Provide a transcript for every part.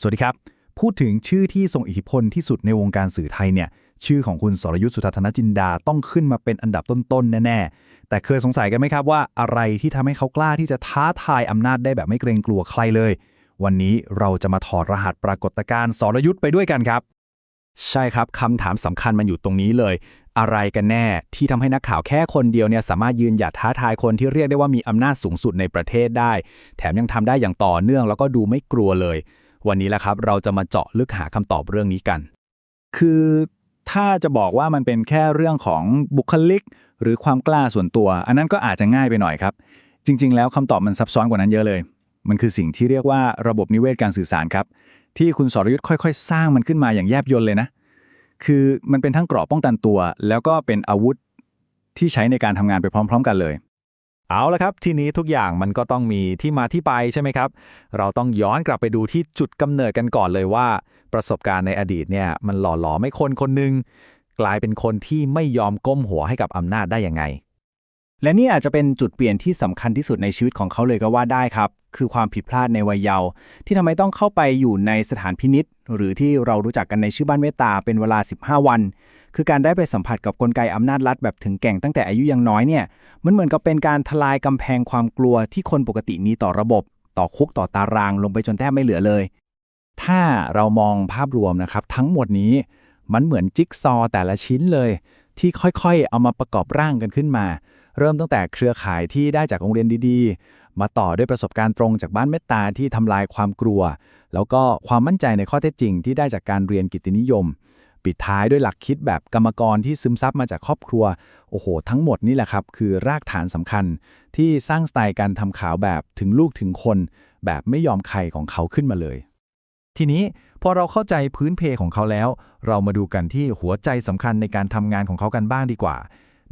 สวัสดีครับ พูดถึงชื่อที่ทรงอิทธิพลที่สุดในวงการสื่อไทยเนี่ยชื่อของคุณสรยุทธสุทัศนจินดาต้องขึ้นมาเป็นอันดับต้นๆแน่ๆ แต่เคยสงสัยกันไหมครับว่าอะไรที่ทำให้เขากล้าที่จะท้าทายอำนาจได้แบบไม่เกรงกลัวใครเลย วันนี้เราจะมาถอดรหัสปรากฏการณ์สรยุทธ์ไปด้วยกันครับ ใช่ครับคำถามสำคัญมันอยู่ตรงนี้เลย อะไรกันแน่ที่ทำให้นักข่าวแค่คนเดียวเนี่ยสามารถยืนหยัดท้าทายคนที่เรียกได้ว่ามีอำนาจสูงสุดในประเทศได้ แถมยังทำได้อย่างต่อเนื่องแล้วก็ดูไม่กลัวเลย วันนี้แหละครับ เราจะมาเจาะลึกหาคำตอบเรื่องนี้กัน คือถ้าจะบอกว่ามันเป็นแค่เรื่องของบุคลิก หรือความกล้าส่วนตัว อันนั้นก็อาจจะง่ายไปหน่อยครับ จริง ๆ แล้วคำตอบมันซับซ้อนกว่านั้นเยอะเลย มันคือสิ่งที่เรียกว่าระบบนิเวศการสื่อสารครับ ที่คุณสรยุทธ์ค่อย ๆ สร้างมันขึ้นมาอย่างแยบยลเลยนะ คือมันเป็นทั้งกราะป้องกันตัว แล้วก็เป็นอาวุธที่ใช้ในการทำงานไปพร้อม ๆ กันเลย เอาละครับ ทีนี้ทุกอย่างมันก็ต้องมีที่มาที่ไปใช่ไหมครับ เราต้องย้อนกลับไปดูที่จุดกำเนิดกันก่อนเลยว่า ประสบการณ์ในอดีตเนี่ยมันหล่อหลอมให้คนคนหนึ่งกลายเป็นคนที่ไม่ยอมก้มหัวให้กับอำนาจได้ยังไง และนี่อาจจะเป็นจุดเปลี่ยนที่สำคัญที่สุดในชีวิตของเขาเลยก็ว่าได้ครับ คือความผิดพลาดในวัยเยาว์ที่ทำให้ต้องเข้าไปอยู่ในสถานพินิษหรือที่เรารู้จักกันในชื่อบ้านเมตตาเป็นเวลา 15 วัน คือการได้ไปสัมผัสกับกลไกอำนาจรัฐแบบถึงแก่งตั้งแต่อายุยังน้อยเนี่ย มันเหมือนกับเป็นการทลายกำแพงความกลัวที่คนปกติมีต่อระบบ ต่อคุกต่อตารางลงไปจนแทบไม่เหลือเลย ถ้าเรามองภาพรวมนะครับ ทั้งหมดนี้มันเหมือนจิ๊กซอว์แต่ละชิ้นเลย ที่ค่อยๆ เอามาประกอบร่างกันขึ้นมา เริ่มตั้งแต่เครือข่ายที่ได้จากโรงเรียนดีๆ มาต่อด้วยประสบการณ์ตรงจากบ้านเมตตาที่ทำลายความกลัว แล้วก็ความมั่นใจในข้อเท็จจริงที่ได้จากการเรียนกิตตินิยม ปิดท้ายด้วยหลักคิดแบบกรรมกรที่ซึมซับมาจากครอบครัว โอ้โห ทั้งหมดนี่แหละครับ คือรากฐานสำคัญที่สร้างสไตล์การทำข่าวแบบถึงลูกถึงคน แบบไม่ยอมใครของเขาขึ้นมาเลย ทีนี้พอเราเข้าใจพื้นเพของเขาแล้ว เรามาดูกันที่หัวใจสำคัญในการทำงานของเขากันบ้างดีกว่า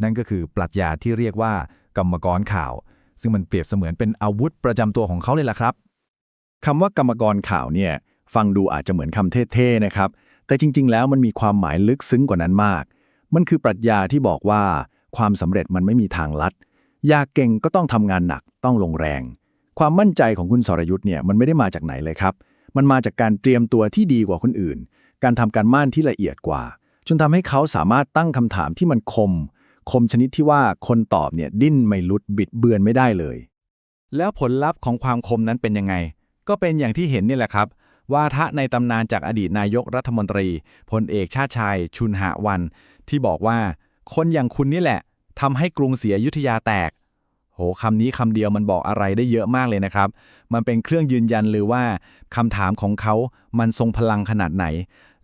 นั่นก็คือปรัชญาที่เรียกว่า กรรมกรข่าว ซึ่งมันเปรียบเสมือนเป็นอาวุธประจำตัวของเขาเลยล่ะครับคำว่ากรรมกรข่าวเนี่ยฟังดูอาจจะเหมือนคำเท่ๆนะครับ แต่จริง ๆ แล้วมันมีความหมายลึกซึ้งกว่านั้นมาก มันคือปรัชญาที่บอกว่าความสำเร็จมันไม่มีทางลัด อยากเก่งก็ต้องทำงานหนักต้องลงแรง ความมั่นใจของคุณสรยุทธ์เนี่ยมันไม่ได้มาจากไหนเลยครับ มันมาจากการเตรียมตัวที่ดีกว่าคนอื่น การทำการบ้านที่ละเอียดกว่า จนทำให้เขาสามารถตั้งคำถามที่มันคม คมชนิดที่ว่าคนตอบเนี่ยดิ้นไม่ลุดบิดเบือนไม่ได้เลย แล้วผลลัพธ์ของความคมนั้นเป็นยังไง ก็เป็นอย่างที่เห็นนี่แหละครับ ว่าทะในตำนานจากอดีตนายกรัฐมนตรีพลเอกชาติชาย ชุนหะวัน ที่บอกว่า คนอย่างคุณนี่แหละทำให้กรุงศรีอยุธยาแตก โหคำนี้คำเดียวมันบอกอะไรได้เยอะมากเลยนะครับ มันเป็นเครื่องยืนยันเลยว่าคำถามของเขามันทรงพลังขนาดไหน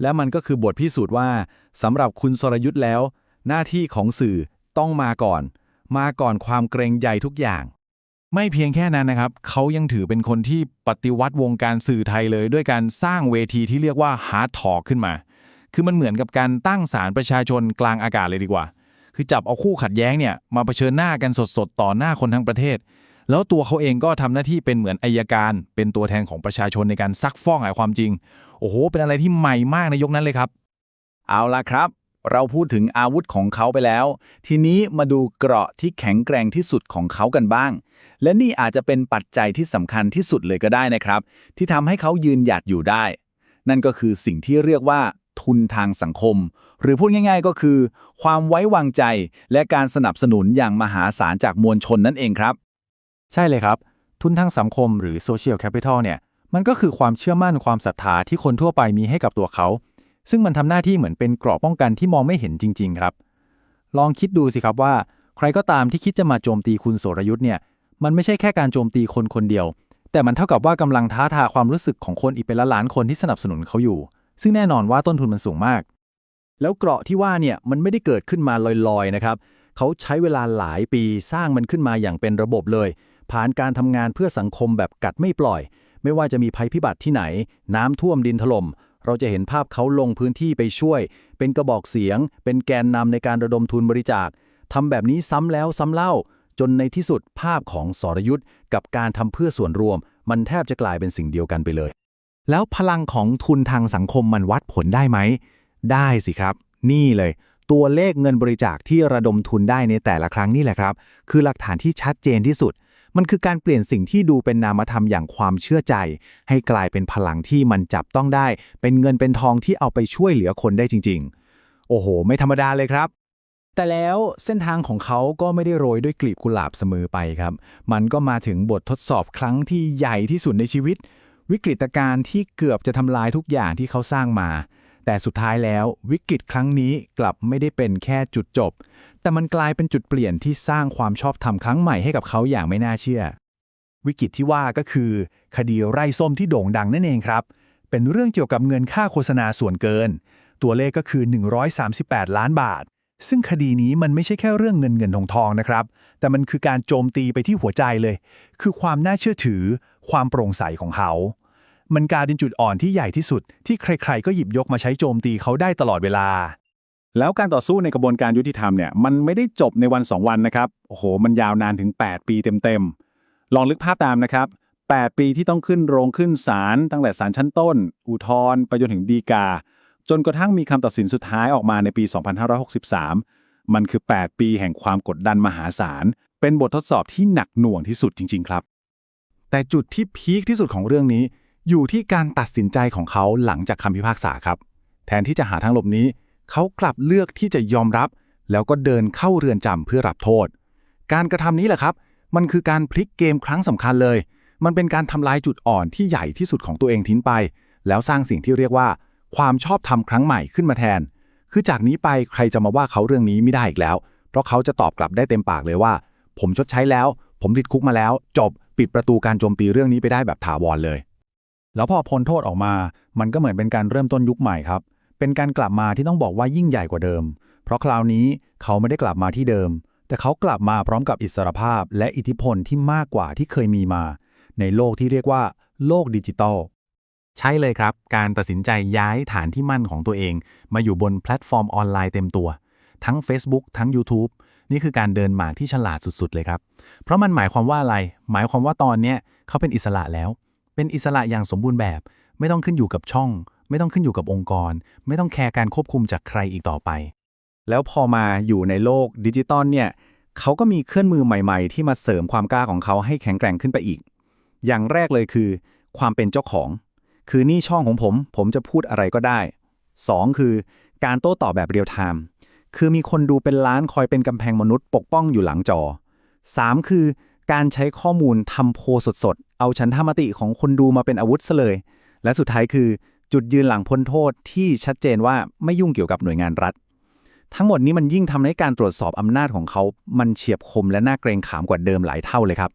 และมันก็คือบทพิสูจน์ว่าสำหรับคุณสรยุทธ์แล้ว หน้าที่ของสื่อต้องมาก่อน มาก่อนความเกรงใหญ่ทุกอย่าง ไม่เพียงแค่นั้นนะครับ เขายังถือเป็นคนที่ปฏิวัติวงการสื่อไทยเลย ด้วยการสร้างเวทีที่เรียกว่าฮาร์ดทอขึ้นมา คือมันเหมือนกับการตั้งศาลประชาชนกลางอากาศเลยดีกว่า คือจับเอาคู่ขัดแย้งเนี่ยมาเผชิญหน้ากันสดๆ ต่อหน้าคนทั้งประเทศ แล้วตัวเขาเองก็ทำหน้าที่เป็นเหมือนอายการ เป็นตัวแทนของประชาชนในการซักฟ้องหาความจริง โอ้โห เป็นอะไรที่ใหม่มากในยกนั้นเลยครับ เอาละครับ เราพูดถึงอาวุธของเขาไปแล้ว ทีนี้มาดูเกราะที่แข็งแกร่งที่สุดของเขากันบ้าง และนี่อาจจะเป็นปัจจัยที่สำคัญที่สุดเลยก็ได้นะครับ ที่ทำให้เขายืนหยัดอยู่ได้ นั่นก็คือสิ่งที่เรียกว่าทุนทางสังคม หรือพูดง่าย ๆ ก็คือ ความไว้วางใจและการสนับสนุนอย่างมหาศาลจากมวลชนนั่นเองครับ ใช่เลยครับ ทุนทางสังคมหรือ social capital เนี่ย มันก็คือความเชื่อมั่นความศรัทธาที่คนทั่วไปมีให้กับตัวเขา ซึ่งมันทำหน้าที่เหมือนเป็นเกราะป้องกันที่มองไม่เห็นจริง ๆ ครับ ลองคิดดูสิครับว่า ใครก็ตามที่คิดจะมาโจมตีคุณโสรยุทธ์เนี่ย มันไม่ใช่แค่การโจมตีคนคนเดียว แต่มันเท่ากับว่ากำลังท้าทายความรู้สึกของคนอีกเป็นล้านคนที่สนับสนุนเขาอยู่ ซึ่งแน่นอนว่าต้นทุนมันสูงมาก แล้วเกราะที่ว่าเนี่ยมันไม่ได้เกิดขึ้นมาลอยๆนะครับเขาใช้เวลาหลายปีสร้างมันขึ้นมาอย่างเป็นระบบเลย ผ่านการทำงานเพื่อสังคมแบบกัดไม่ปล่อย ไม่ว่าจะมีภัยพิบัติที่ไหน น้ำท่วมดินถล่ม เราจะเห็นภาพเขาลงพื้นที่ไปช่วย เป็นกระบอกเสียง เป็นแกนนำในการระดมทุนบริจาคทำแบบนี้ซ้ำแล้วซ้ำเล่า จนในที่สุดภาพของสรยุทธ์กับการทำเพื่อส่วนรวม มันแทบจะกลายเป็นสิ่งเดียวกันไปเลย แล้วพลังของทุนทางสังคมมันวัดผลได้ไหม ได้สิครับ นี่เลย ตัวเลขเงินบริจาคที่ระดมทุนได้ในแต่ละครั้งนี่แหละครับ คือหลักฐานที่ชัดเจนที่สุด มันคือการเปลี่ยนสิ่งที่ดูเป็นนามธรรมอย่างความเชื่อใจ ให้กลายเป็นพลังที่มันจับต้องได้ เป็นเงินเป็นทองที่เอาไปช่วยเหลือคนได้จริง ๆ โอ้โห ไม่ธรรมดาเลยครับแต่แล้วเส้นทางของเขาก็ไม่ได้โรยด้วยกลีบกุหลาบเสมอไปครับ มันก็มาถึงบททดสอบครั้งที่ใหญ่ที่สุดในชีวิต วิกฤตการณ์ที่เกือบจะทำลายทุกอย่างที่เขาสร้างมา แต่สุดท้ายแล้ววิกฤตครั้งนี้กลับไม่ได้เป็นแค่จุดจบ แต่มันกลายเป็นจุดเปลี่ยนที่สร้างความชอบธรรมครั้งใหม่ให้กับเขาอย่างไม่น่าเชื่อ วิกฤตที่ว่าก็คือ คดีไร่ส้มที่โด่งดังนั่นเองครับ เป็นเรื่องเกี่ยวกับเงินค่าโฆษณาส่วนเกิน ตัวเลขก็คือ 138 ล้านบาท ซึ่งคดีนี้มันไม่ใช่แค่เรื่องเงินเงินทองทองนะครับ แต่มันคือการโจมตีไปที่หัวใจเลย คือความน่าเชื่อถือ ความโปร่งใสของเขา มันกลายเป็นจุดอ่อนที่ใหญ่ที่สุด ที่ใครๆ ก็หยิบยกมาใช้โจมตีเขาได้ตลอดเวลา แล้วการต่อสู้ในกระบวนการยุติธรรมเนี่ยมันไม่ได้จบในวัน 2 วันนะครับโอ้โห มันยาวนานถึง 8 ปีเต็มๆลองลึกภาพตามนะครับ 8 ปีที่ต้องขึ้นโรงขึ้นศาลตั้งแต่ศาลชั้นต้น อุทธรณ์ไปจนถึงฎีกา จนกระทั่งมีคำตัดสินสุดท้ายออกมาในปี 2563 มันคือ 8 ปีแห่งความกดดันมหาศาลเป็นบททดสอบที่หนักหน่วงที่สุดจริง ๆ ครับ แต่จุดที่พีคที่สุดของเรื่องนี้ อยู่ที่การตัดสินใจของเขาหลังจากคำพิพากษาครับ แทนที่จะหาทางหลบนี้ เขากลับเลือกที่จะยอมรับ แล้วก็เดินเข้าเรือนจำเพื่อรับโทษ การกระทำนี้แหละครับ มันคือการพลิกเกมครั้งสำคัญเลย มันเป็นการทำลายจุดอ่อนที่ใหญ่ที่สุดของตัวเองทิ้งไป แล้วสร้างสิ่งที่เรียกว่า ความชอบธรรมครั้งใหม่ขึ้นมาแทน คือจากนี้ไปใครจะมาว่าเขาเรื่องนี้ไม่ได้อีกแล้ว เพราะเขาจะตอบกลับได้เต็มปากเลยว่า ผมชดใช้แล้ว ผมติดคุกมาแล้ว จบ ปิดประตูการโจมตีเรื่องนี้ไปได้แบบถาวรเลย แล้วพอพ้นโทษออกมา มันก็เหมือนเป็นการเริ่มต้นยุคใหม่ครับ เป็นการกลับมาที่ต้องบอกว่ายิ่งใหญ่กว่าเดิม เพราะคราวนี้เขาไม่ได้กลับมาที่เดิม แต่เขากลับมาพร้อมกับอิสรภาพ และอิทธิพลที่มากกว่าที่เคยมีมา ในโลกที่เรียกว่า โลกดิจิตอลใช่เลยครับ การตัดสินใจย้ายฐานที่มั่นของตัวเอง มาอยู่บนแพลตฟอร์มออนไลน์เต็มตัว ทั้ง Facebook ทั้ง YouTube นี่คือการเดินหมากที่ฉลาดสุดๆ เลยครับ เพราะมันหมายความว่าอะไร หมายความว่าตอนเนี้ยเขาเป็นอิสระแล้ว เป็นอิสระอย่างสมบูรณ์แบบ ไม่ต้องขึ้นอยู่กับช่อง ไม่ต้องขึ้นอยู่กับองค์กร ไม่ต้องแคร์การควบคุมจากใครอีกต่อไป แล้วพอมาอยู่ในโลกดิจิตอลเนี่ยเขาก็มีเครื่องมือใหม่ ๆ ที่มาเสริมความกล้าของเขาให้แข็งแกร่งขึ้นไปอีก อย่างแรกเลยคือ ความเป็นเจ้าของ คือนี่ช่องของผม ผมจะพูดอะไรก็ได้ 2. คือ การโต้ตอบแบบเรียลไทม์คือมีคนดูเป็นล้านคอยเป็นกำแพงมนุษย์ปกป้องอยู่หลังจอ 3. คือ การใช้ข้อมูลทำโพลสดๆ เอาฉันทามติของคนดูมาเป็นอาวุธซะเลย และสุดท้ายคือจุดยืนหลังพ้นโทษที่ชัดเจนว่าไม่ยุ่งเกี่ยวกับหน่วยงานรัฐ ทั้งหมดนี้มันยิ่งทำให้การตรวจสอบอำนาจของเขา มันเฉียบคมและน่าเกรงขามกว่าเดิมหลายเท่าเลยครับ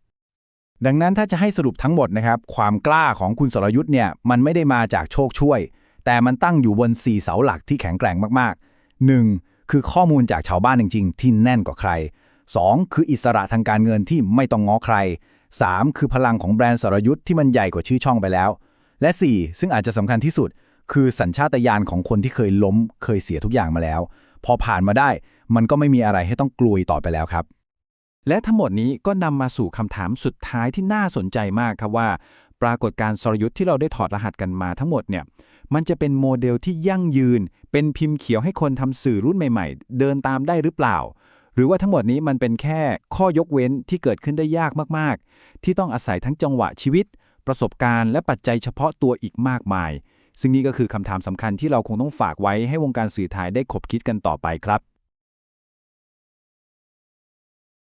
ดังนั้นถ้าจะให้สรุปทั้งหมดนะครับ ความกล้าของคุณสรยุทธ์เนี่ยมันไม่ได้มาจากโชคช่วย แต่มันตั้งอยู่บน 4 เสาหลักที่แข็งแกร่งมากๆ 1. คือข้อมูลจากชาวบ้านจริง ๆ ที่แน่นกว่าใคร 2. คืออิสระทางการเงินที่ไม่ต้องง้อใคร 3. คือพลังของแบรนด์สรยุทธ์ที่มันใหญ่กว่าชื่อช่องไปแล้ว และ 4. ซึ่งอาจจะสำคัญที่สุด คือสัญชาตญาณของคนที่เคยล้ม เคยเสียทุกอย่างมาแล้ว พอผ่านมาได้ มันก็ไม่มีอะไรให้ต้องกลัวอีกต่อไปแล้วครับ และทั้งหมดนี้ก็นำมาสู่คำถามสุดท้ายที่น่าสนใจมากครับว่า ปรากฏการสรยุทธ์ที่เราได้ถอดรหัสกันมาทั้งหมดเนี่ยมันจะเป็นโมเดลที่ยั่งยืน เป็นพิมพ์เขียวให้คนทำสื่อรุ่นใหม่ ๆ เดินตามได้หรือเปล่า หรือว่าทั้งหมดนี้มันเป็นแค่ข้อยกเว้นที่เกิดขึ้นได้ยากมากๆ ที่ต้องอาศัยทั้งจังหวะชีวิต ประสบการณ์และปัจจัยเฉพาะตัวอีกมากมาย ซึ่งนี่ก็คือคำถามสำคัญที่เราคงต้องฝากไว้ให้วงการสื่อไทยได้ขบคิดกันต่อไปครับ